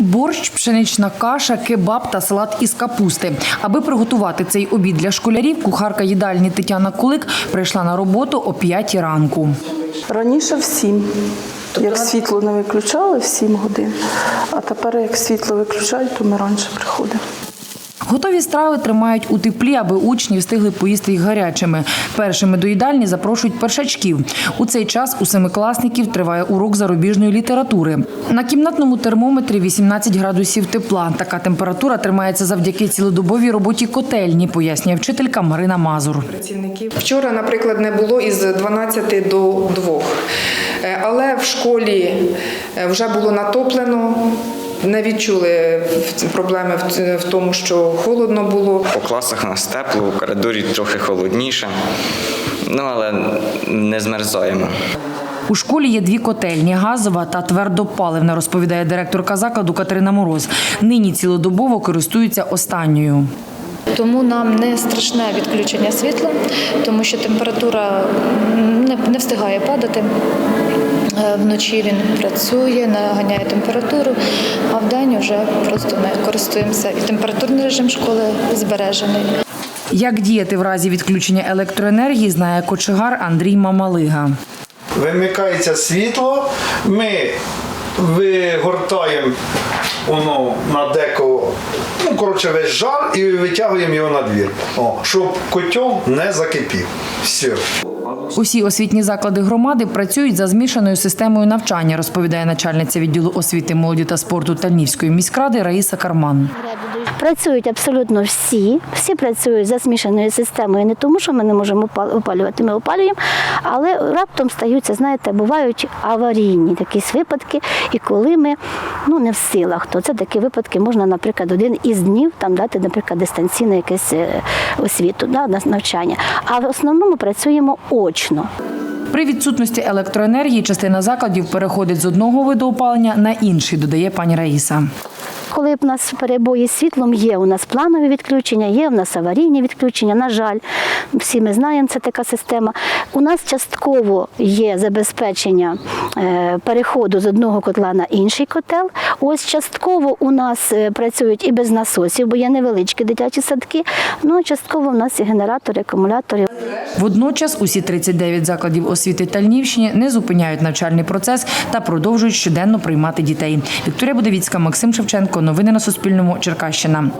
Борщ, пшенична каша, кебаб та салат із капусти. Аби приготувати цей обід для школярів, кухарка їдальні Тетяна Кулик прийшла на роботу о 5 ранку. Раніше в 7. Як світло не виключали в 7 годин, а тепер як світло виключають, то ми раніше приходимо. Готові страви тримають у теплі, аби учні встигли поїсти їх гарячими. Першими до їдальні запрошують першачків. У цей час у семикласників триває урок зарубіжної літератури. На кімнатному термометрі 18 градусів тепла. Така температура тримається завдяки цілодобовій роботі котельні, пояснює вчителька Марина Мазур. Вчора, наприклад, не було із 12 до 2. Е, Але в школі е, вже було натоплено. Не відчули проблеми в- в тому, що холодно було. По класах у нас тепло, у коридорі трохи холодніше. Ну, але не змерзаємо. У школі є дві котельні газова та твердопаливна, розповідає директорка закладу Катерина Мороз. Нині цілодобово користуються останньою. Тому нам не страшне відключення світла, тому що температура не встигає падати. Е, Вночі він працює, наганяє температуру, а вдень вже просто ми користуємося. І температурний режим школи збережений. Як діяти в разі відключення електроенергії, знає кочегар Андрій Мамалига. Вимикається світло, ми вигортаємо воно на деко, ну, коротше, весь жар і витягуємо його на двір, О, щоб котел не закипів. Все. Усі освітні заклади громади працюють за змішаною системою навчання, розповідає начальниця відділу освіти, молоді та спорту Тальнівської міськради Раїса Карман. Працюють абсолютно всі. Всі працюють за змішаною системою, не тому, що ми не можемо опал- опалювати, ми опалюємо, але раптом стаються, знаєте, бувають аварійні якісь випадки, і коли ми ну не в силах, то це такі випадки можна, наприклад, один із днів там дати, наприклад, дистанційне якесь е, освіту, да, на- навчання. А в основному працюємо очно. При відсутності електроенергії частина закладів переходить з одного виду опалення на інший, додає пані Раїса. Коли в нас перебої з світлом, є у нас планові відключення, є у нас аварійні відключення. На жаль, всі ми знаємо, це така система. У нас частково є забезпечення е, переходу з одного котла на інший котел. Ось частково у нас е, працюють і без насосів, бо є невеличкі дитячі садки. Ну, частково у нас і генератори, акумулятори. Водночас усі 39 закладів освіти Тальнівщини не зупиняють навчальний процес та продовжують щоденно приймати дітей. Вікторія Будовіцька, Максим Шевченко. Новини на Суспільному. Черкащина.